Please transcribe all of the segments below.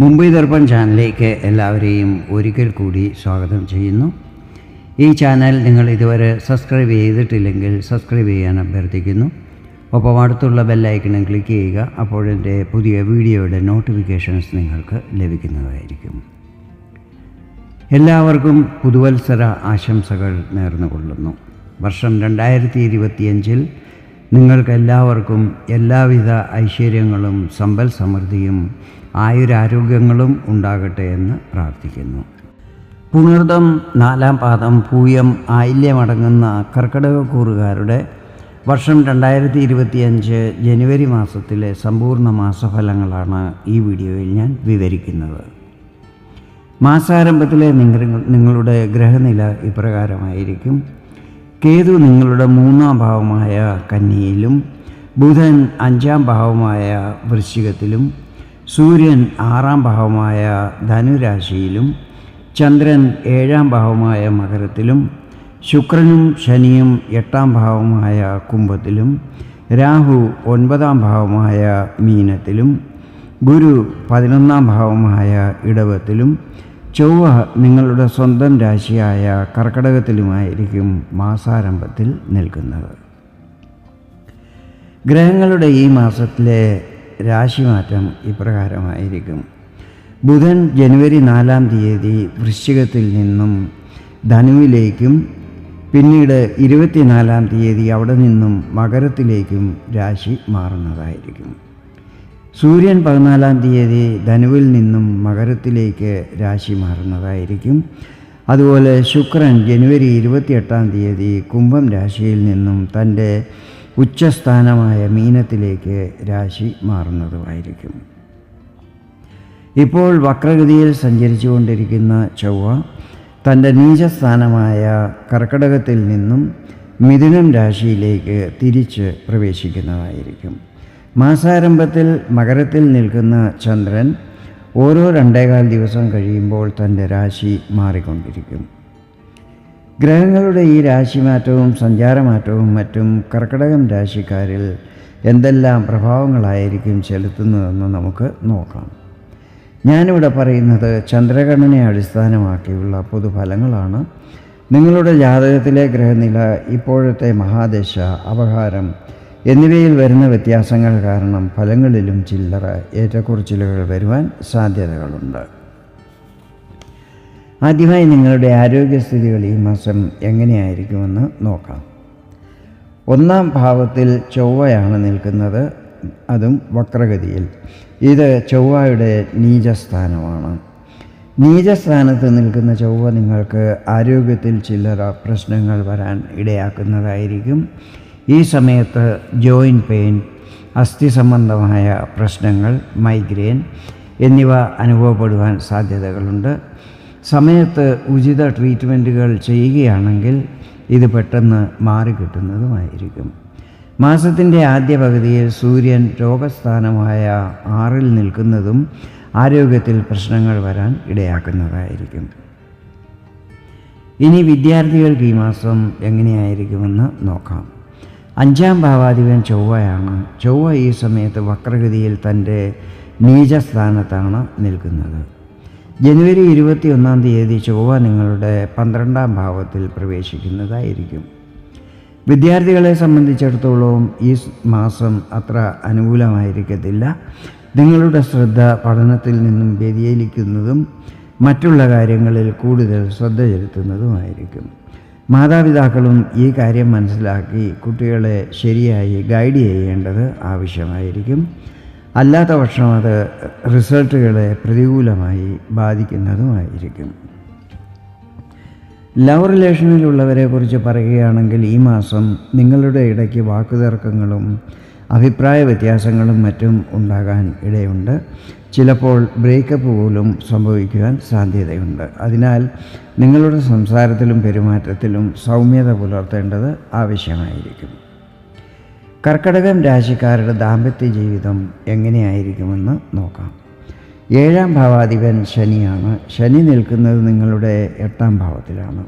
മുംബൈ ദർപ്പൺ ചാനലിലേക്ക് എല്ലാവരെയും ഒരിക്കൽ കൂടി സ്വാഗതം ചെയ്യുന്നു. ഈ ചാനൽ നിങ്ങൾ ഇതുവരെ സബ്സ്ക്രൈബ് ചെയ്തിട്ടില്ലെങ്കിൽ സബ്സ്ക്രൈബ് ചെയ്യാൻ അഭ്യർത്ഥിക്കുന്നു. ഒപ്പം അടുത്തുള്ള ബെല്ലൈക്കണും ക്ലിക്ക് ചെയ്യുക അപ്പോഴെന്റെ പുതിയ വീഡിയോയുടെ നോട്ടിഫിക്കേഷൻസ് നിങ്ങൾക്ക് ലഭിക്കുന്നതായിരിക്കും. എല്ലാവർക്കും പുതുവത്സര ആശംസകൾ നേർന്നുകൊള്ളുന്നു. വർഷം രണ്ടായിരത്തി ഇരുപത്തിയഞ്ചിൽ നിങ്ങൾക്കെല്ലാവർക്കും എല്ലാവിധ ഐശ്വര്യങ്ങളും സമ്പൽ സമൃദ്ധിയും ആയുരാരോഗ്യങ്ങളും ഉണ്ടാകട്ടെ എന്ന് പ്രാർത്ഥിക്കുന്നു. പുണർദം നാലാം പാദം പൂയം ആയില്യമടങ്ങുന്ന കർക്കിടകക്കൂറുകാരുടെ വർഷം രണ്ടായിരത്തി ഇരുപത്തിയഞ്ച് ജനുവരി മാസത്തിലെ സമ്പൂർണ മാസഫലങ്ങളാണ് ഈ വീഡിയോയിൽ ഞാൻ വിവരിക്കുന്നത്. മാസാരംഭത്തിലെ നിങ്ങൾ നിങ്ങളുടെ ഗ്രഹനില ഇപ്രകാരമായിരിക്കും. കേതു നിങ്ങളുടെ മൂന്നാം ഭാവമായ കന്നിയിലും ബുധൻ അഞ്ചാം ഭാവമായ വൃശ്ചികത്തിലും സൂര്യൻ ആറാം ഭാവമായ ധനുരാശിയിലും ചന്ദ്രൻ ഏഴാം ഭാവമായ മകരത്തിലും ശുക്രനും ശനിയും എട്ടാം ഭാവമായ കുംഭത്തിലും രാഹു ഒൻപതാം ഭാവമായ മീനത്തിലും ഗുരു പതിനൊന്നാം ഭാവമായ ഇടവത്തിലും ചൊവ്വ നിങ്ങളുടെ സ്വന്തം രാശിയായ കർക്കടകത്തിലുമായിരിക്കും മാസാരംഭത്തിൽ നിൽക്കുന്നത്. ഗ്രഹങ്ങളുടെ ഈ മാസത്തിലെ രാശിമാറ്റം ഇപ്രകാരമായിരിക്കും. ബുധൻ ജനുവരി നാലാം തീയതി വൃശ്ചികത്തിൽ നിന്നും ധനുവിലേക്കും പിന്നീട് ഇരുപത്തിനാലാം തീയതി അവിടെ നിന്നും മകരത്തിലേക്കും രാശി മാറുന്നതായിരിക്കും. സൂര്യൻ പതിനാലാം തീയതി ധനുവിൽ നിന്നും മകരത്തിലേക്ക് രാശി മാറുന്നതായിരിക്കും. അതുപോലെ ശുക്രൻ ജനുവരി ഇരുപത്തിയെട്ടാം തീയതി കുംഭം രാശിയിൽ നിന്നും തന്റെ ഉച്ചസ്ഥാനമായ മീനത്തിലേക്ക് രാശി മാറുന്നതുമായിരിക്കും. ഇപ്പോൾ വക്രഗതിയിൽ സഞ്ചരിച്ചു കൊണ്ടിരിക്കുന്ന ചൊവ്വ തന്റെ നീചസ്ഥാനമായ കർക്കടകത്തിൽ നിന്നും മിഥുനം രാശിയിലേക്ക് തിരിച്ച് പ്രവേശിക്കുന്നതായിരിക്കും. മാസാരംഭത്തിൽ മകരത്തിൽ നിൽക്കുന്ന ചന്ദ്രൻ ഓരോ രണ്ടേകാൽ ദിവസം കഴിയുമ്പോൾ തന്റെ രാശി മാറിക്കൊണ്ടിരിക്കും. ഗ്രഹങ്ങളുടെ ഈ രാശിമാറ്റവും സഞ്ചാരമാറ്റവും മറ്റും കർക്കടകം രാശിക്കാരിൽ എന്തെല്ലാം പ്രഭാവങ്ങളായിരിക്കും ചെലുത്തുന്നതെന്ന് നമുക്ക് നോക്കാം. ഞാനിവിടെ പറയുന്നത് ചന്ദ്രഗണനെ അടിസ്ഥാനമാക്കിയുള്ള പൊതുഫലങ്ങളാണ്. നിങ്ങളുടെ ജാതകത്തിലെ ഗ്രഹനില ഇപ്പോഴത്തെ മഹാദശ അപഹാരം എന്നിവയിൽ വരുന്ന വ്യത്യാസങ്ങൾ കാരണം ഫലങ്ങളിലും ചില്ലറ ഏറ്റക്കുറച്ചിലുകൾ വരുവാൻ സാധ്യതകളുണ്ട്. ആദ്യമായി നിങ്ങളുടെ ആരോഗ്യസ്ഥിതികൾ ഈ മാസം എങ്ങനെയായിരിക്കുമെന്ന് നോക്കാം. ഒന്നാം ഭാവത്തിൽ ചൊവ്വയാണ് നിൽക്കുന്നത് അതും വക്രഗതിയിൽ. ഇത് ചൊവ്വയുടെ നീചസ്ഥാനമാണ്. നീചസ്ഥാനത്ത് നിൽക്കുന്ന ചൊവ്വ നിങ്ങൾക്ക് ആരോഗ്യത്തിൽ ചില്ലറ പ്രശ്നങ്ങൾ വരാൻ ഇടയാക്കുന്നതായിരിക്കും. ഈ സമയത്ത് ജോയിൻ പെയിൻ അസ്ഥി സംബന്ധമായ പ്രശ്നങ്ങൾ മൈഗ്രെയിൻ എന്നിവ അനുഭവപ്പെടുവാൻ സാധ്യതകളുണ്ട്. സമയത്ത് ഉചിത ട്രീറ്റ്മെന്റുകൾ ചെയ്യുകയാണെങ്കിൽ ഇത് പെട്ടെന്ന് മാറിക്കിട്ടുന്നതുമായിരിക്കും മാസത്തിന്റെ ആദ്യ പകുതിയിൽ സൂര്യൻ രോഗസ്ഥാനമായ ആറിൽ നിൽക്കുന്നതും ആരോഗ്യത്തിൽ പ്രശ്നങ്ങൾ വരാൻ ഇടയാക്കുന്നതായിരിക്കും. ഇനി വിദ്യാർത്ഥികൾക്ക് ഈ മാസം എങ്ങനെയായിരിക്കുമെന്ന് നോക്കാം. അഞ്ചാം ഭാവാധിപൻ ചൊവ്വയാണ്. ചൊവ്വ ഈ സമയത്ത് വക്രഗതിയിൽ തന്റെ നീചസ്ഥാനത്താണ് നിൽക്കുന്നത്. ജനുവരി ഇരുപത്തി ഒന്നാം തീയതി ചൊവ്വ നിങ്ങളുടെ പന്ത്രണ്ടാം ഭാവത്തിൽ പ്രവേശിക്കുന്നതായിരിക്കും. വിദ്യാർത്ഥികളെ സംബന്ധിച്ചിടത്തോളം ഈ മാസം അത്ര അനുകൂലമായിരിക്കത്തില്ല. നിങ്ങളുടെ ശ്രദ്ധ പഠനത്തിൽ നിന്നും വ്യതിചലിക്കുന്നതും മറ്റുള്ള കാര്യങ്ങളിൽ കൂടുതൽ ശ്രദ്ധ ചെലുത്തുന്നതുമായിരിക്കും. മാതാപിതാക്കളും ഈ കാര്യം മനസ്സിലാക്കി കുട്ടികളെ ശരിയായി ഗൈഡ് ചെയ്യേണ്ടത് ആവശ്യമായിരിക്കും. അല്ലാത്ത പക്ഷം അത് റിസൾട്ടുകളെ പ്രതികൂലമായി ബാധിക്കുന്നതുമായിരിക്കും. ലവ് റിലേഷനിലുള്ളവരെ കുറിച്ച് പറയുകയാണെങ്കിൽ ഈ മാസം നിങ്ങളുടെ ഇടയ്ക്ക് വാക്കുതർക്കങ്ങളും അഭിപ്രായ വ്യത്യാസങ്ങളും മറ്റും ഉണ്ടാകാൻ ഇടയുണ്ട്. ചിലപ്പോൾ ബ്രേക്കപ്പ് പോലും സംഭവിക്കുവാൻ സാധ്യതയുണ്ട്. അതിനാൽ നിങ്ങളുടെ സംസാരത്തിലും പെരുമാറ്റത്തിലും സൗമ്യത പുലർത്തേണ്ടത് ആവശ്യമായിരിക്കും. കർക്കടകം രാശിക്കാരുടെ ദാമ്പത്യ ജീവിതം എങ്ങനെയായിരിക്കുമെന്ന് നോക്കാം. ഏഴാം ഭാവാധിപൻ ശനിയാണ്. ശനി നിൽക്കുന്നത് നിങ്ങളുടെ എട്ടാം ഭാവത്തിലാണ്.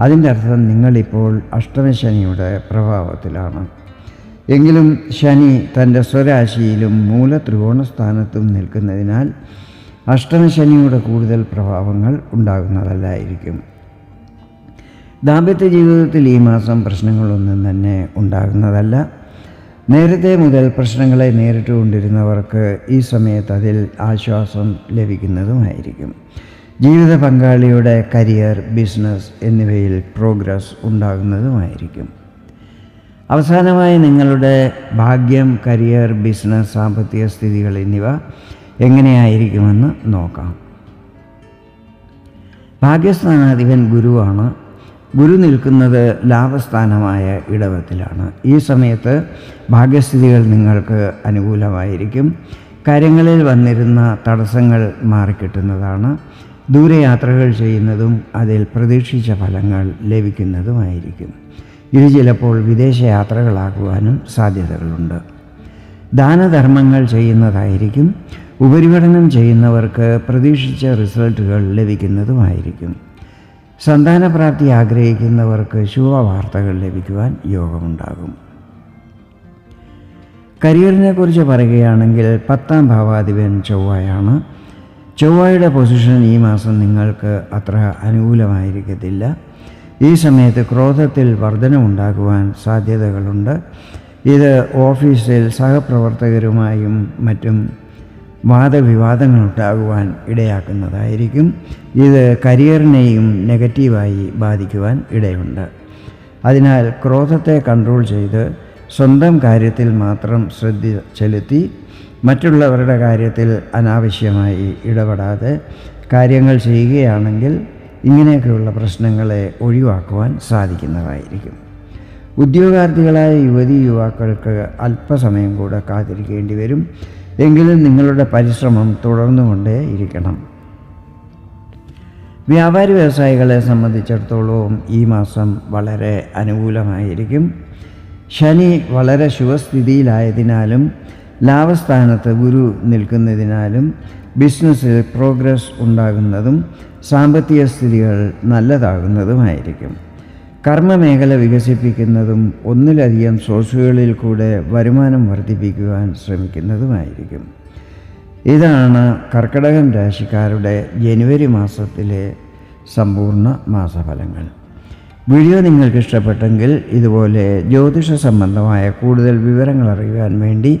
അതിന്റെ അർത്ഥം നിങ്ങളിപ്പോൾ അഷ്ടമശനിയുടെ പ്രഭാവത്തിലാണ്. എങ്കിലും ശനി തന്റെ സ്വരാശിയിലും മൂല ത്രികോണസ്ഥാനത്തും നിൽക്കുന്നതിനാൽ അഷ്ടമശനിയുടെ കൂടുതൽ പ്രഭാവങ്ങൾ ഉണ്ടാകുന്നതല്ലായിരിക്കും. ദാമ്പത്യ ജീവിതത്തിൽ ഈ മാസം പ്രശ്നങ്ങളൊന്നും തന്നെ ഉണ്ടാകുന്നതല്ല. നേരത്തെ മുതൽ പ്രശ്നങ്ങളെ നേരിട്ടുകൊണ്ടിരുന്നവർക്ക് ഈ സമയത്ത് അതിൽ ആശ്വാസം ലഭിക്കുന്നതുമായിരിക്കും. ജീവിത പങ്കാളിയുടെ കരിയർ ബിസിനസ് എന്നിവയിൽ പ്രോഗ്രസ് ഉണ്ടാകുന്നതുമായിരിക്കും. അവസാനമായി നിങ്ങളുടെ ഭാഗ്യം കരിയർ ബിസിനസ് സാമ്പത്തിക സ്ഥിതികൾ എന്നിവ എങ്ങനെയായിരിക്കുമെന്ന് നോക്കാം. ഭാഗ്യസ്ഥാനാധിപൻ ഗുരുവാണ്. ഗുരു നിൽക്കുന്നത് ലാഭസ്ഥാനമായ ഇടവത്തിലാണ്. ഈ സമയത്ത് ഭാഗ്യസ്ഥിതികൾ നിങ്ങൾക്ക് അനുകൂലമായിരിക്കും. കാര്യങ്ങളിൽ വന്നിരുന്ന തടസ്സങ്ങൾ മാറിക്കിട്ടുന്നതാണ്. ദൂരയാത്രകൾ ചെയ്യുന്നതും അതിൽ പ്രതീക്ഷിച്ച ഫലങ്ങൾ ലഭിക്കുന്നതുമായിരിക്കും. ഇത് ചിലപ്പോൾ വിദേശയാത്രകളാകുവാനും സാധ്യതകളുണ്ട്. ദാനധർമ്മങ്ങൾ ചെയ്യുന്നതായിരിക്കും. ഉപരിപഠനം ചെയ്യുന്നവർക്ക് പ്രതീക്ഷിച്ച റിസൾട്ടുകൾ ലഭിക്കുന്നതുമായിരിക്കും. സന്താനപ്രാപ്തി ആഗ്രഹിക്കുന്നവർക്ക് ശുഭവാർത്തകൾ ലഭിക്കുവാൻ യോഗമുണ്ടാകും. കരിയറിനെക്കുറിച്ച് പറയുകയാണെങ്കിൽ പത്താം ഭാവാധിപൻ ചൊവ്വയാണ്. ചൊവ്വയുടെ പൊസിഷൻ ഈ മാസം നിങ്ങൾക്ക് അത്ര അനുകൂലമായിരിക്കത്തില്ല. ഈ സമയത്ത് ക്രോധത്തിൽ വർധനമുണ്ടാകുവാൻ സാധ്യതകളുണ്ട്. ഇത് ഓഫീസിൽ സഹപ്രവർത്തകരുമായും മറ്റും വാദവിവാദങ്ങൾ വാദവിവാദങ്ങളുണ്ടാകുവാൻ ഇടയാക്കുന്നതായിരിക്കും. ഇത് കരിയറിനെയും നെഗറ്റീവായി ബാധിക്കുവാൻ ഇടയുണ്ട്. അതിനാൽ ക്രോധത്തെ കൺട്രോൾ ചെയ്ത് സ്വന്തം കാര്യത്തിൽ മാത്രം ശ്രദ്ധ ചെലുത്തി മറ്റുള്ളവരുടെ കാര്യത്തിൽ അനാവശ്യമായി ഇടപെടാതെ കാര്യങ്ങൾ ചെയ്യുകയാണെങ്കിൽ ഇങ്ങനെയൊക്കെയുള്ള പ്രശ്നങ്ങളെ ഒഴിവാക്കുവാൻ സാധിക്കുന്നതായിരിക്കും. ഉദ്യോഗാർത്ഥികളായ യുവതി യുവാക്കൾക്ക് അല്പസമയം കൂടെ കാത്തിരിക്കേണ്ടി വരും. എങ്കിലും നിങ്ങളുടെ പരിശ്രമം തുടർന്നുകൊണ്ടേ ഇരിക്കണം. വ്യാപാരി വ്യവസായികളെ സംബന്ധിച്ചിടത്തോളം ഈ മാസം വളരെ അനുകൂലമായിരിക്കും. ശനി വളരെ ശുഭസ്ഥിതിയിലായതിനാലും ലാഭസ്ഥാനത്ത് ഗുരു നിൽക്കുന്നതിനാലും ബിസിനസ്സിൽ പ്രോഗ്രസ് ഉണ്ടാകുന്നതും സാമ്പത്തിക സ്ഥിതികൾ നല്ലതാകുന്നതുമായിരിക്കും. കർമ്മമേഖല വികസിപ്പിക്കുന്നതും ഒന്നിലധികം സോഴ്സുകളിൽ കൂടെ വരുമാനം വർദ്ധിപ്പിക്കുവാൻ ശ്രമിക്കുന്നതുമായിരിക്കും. ഇതാണ് കർക്കടകം രാശിക്കാരുടെ ജനുവരി മാസത്തിലെ സമ്പൂർണ മാസഫലങ്ങൾ. വീഡിയോ നിങ്ങൾക്ക് ഇഷ്ടപ്പെട്ടെങ്കിൽ ഇതുപോലെ ജ്യോതിഷ സംബന്ധമായ കൂടുതൽ വിവരങ്ങൾ അറിയുവാൻ വേണ്ടി